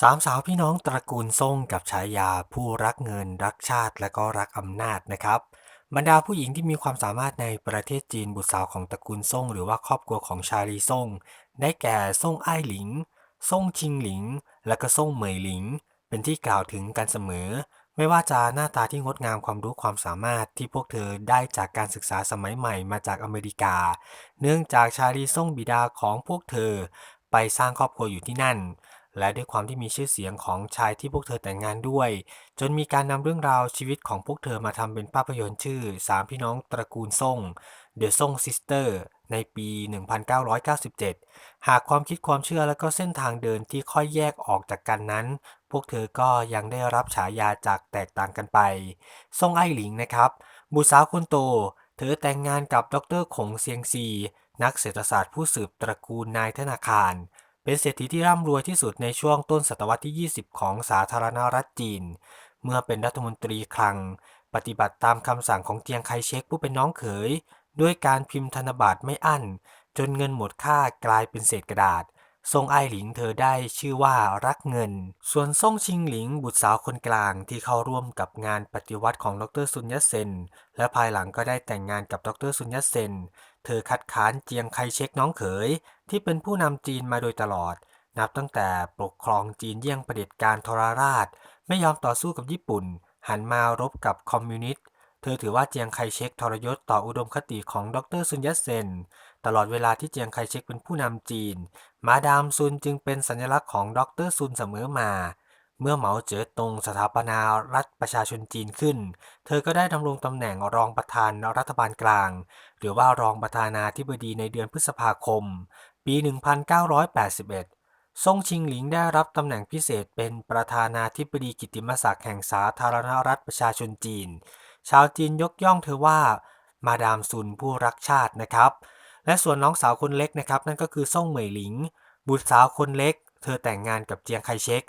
สามสาวพี่น้องตระกูลซ่งกับฉายาผู้รักเงินรักชาติและก็รักอำนาจนะครับ บรรดาผู้หญิงที่มีความสามารถในประเทศจีนบุตรสาวของตระกูลซ่งหรือว่าครอบครัวของชาลีซ่ง ได้แก่ซ่งไอ้หลิงซ่งชิงหลิง และก็ซ่งเหมยหลิง เป็นที่กล่าวถึงกันเสมอ ไม่ว่าจะหน้าตาที่งดงามความรู้ความสามารถที่พวกเธอได้จากการศึกษาสมัยใหม่มาจากอเมริกา เนื่องจากชาลีซ่งบิดาของพวกเธอ ไปสร้างครอบครัวอยู่ที่นั่น และด้วยความที่มีชื่อเสียงของชายที่พวกเธอแต่งงานด้วย จนมีการนำเรื่องราวชีวิตของพวกเธอมาทำเป็นภาพยนตร์ชื่อสามพี่น้องตระกูลซ่ง The Song Sister ในปี 1997 หากความคิดความเชื่อและก็เส้นทางเดินที่ค่อยแยกออกจากกันนั้น พวกเธอก็ยังได้รับฉายาจากแตกต่างกันไป ซ่งไอหลิงนะครับ บุตรสาวคนโต เธอแต่งงานกับดรขงเซียงซี นักเศรษฐศาสตร์ผู้สืบตระกูลนายธนาคาร เป็นเศรษฐีที่ร่ำรวยที่สุดในช่วงต้นศตวรรษที่ 20 ของสาธารณรัฐจีน เมื่อเป็นรัฐมนตรีคลัง ปฏิบัติตามคำสั่งของเจียงไคเชกผู้เป็นน้องเขย ด้วยการพิมพ์ธนบัตรไม่อั้น จนเงินหมดค่ากลายเป็นเศษกระดาษ ซ่งไอหลิงเธอได้ชื่อว่ารักเงิน ส่วนซ่งชิงหลิงบุตรสาวคนกลางที่เข้าร่วมกับงานปฏิวัติของดรซุนยัตเซน และภายหลังก็ได้แต่งงานกับดรซุนยัตเซน เธอคัดค้านเจียงไคเชกน้องเขย ที่เป็นผู้นำจีนมาโดยตลอด นับตั้งแต่ปกครองจีนเยี่ยงเผด็จการทรราช ไม่ยอมต่อสู้กับญี่ปุ่น หันมารบกับคอมมิวนิสต์ เธอถือว่าเจียงไคเชกทรยศต่ออุดมคติของดรซุนยัตเซน ตลอดเวลาที่เจียงไคเชกเป็นผู้นำจีน มาดามซุนจึงเป็นสัญลักษณ์ของดรซุนเสมอมา เมื่อเหมาเจ๋อตงสถาปนารัฐประชาชนจีนขึ้น เธอก็ได้ดำรงตำแหน่งรองประธานรัฐบาลกลาง หรือว่ารองประธานาธิบดีในเดือนพฤษภาคม ปี 1981ซ่งชิงหลิงได้รับตำแหน่งพิเศษเป็นประธานาธิบดีกิตติมศักดิ์แห่งสาธารณรัฐประชาชนจีน ชาวจีนยกย่องเธอว่า มาดามซุนผู้รักชาตินะครับ และส่วนน้องสาวคนเล็กนะครับ นั่นก็คือซ่งเหมยหลิง บุตรสาวคนเล็ก เธอแต่งงานกับเจียงไคเชก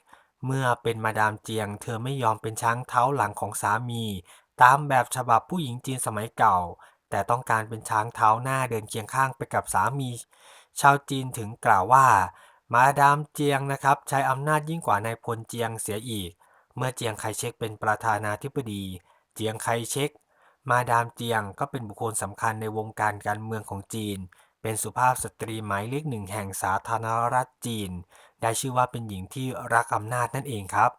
เมื่อเป็นมาดามเจียง เธอไม่ยอมเป็นช้างเท้าหลังของสามี ตามแบบฉบับผู้หญิงจีนสมัยเก่า แต่ต้องการเป็นช้างเท้าหน้าเดินเคียงข้างไปกับสามี ชาวจีนถึงกล่าวว่า มาดามเจียงนะครับใช้อำนาจยิ่งกว่านายพลเจียงเสียอีก เมื่อเจียงไคเชกเป็นประธานาธิบดี เจียงไคเชกมาดามเจียงก็เป็นบุคคลสำคัญในวงการการเมืองของจีน เป็นสุภาพสตรีหมายเลขหนึ่งแห่งสาธารณรัฐจีน ได้ชื่อว่าเป็นหญิงที่รักอำนาจนั่นเองครับ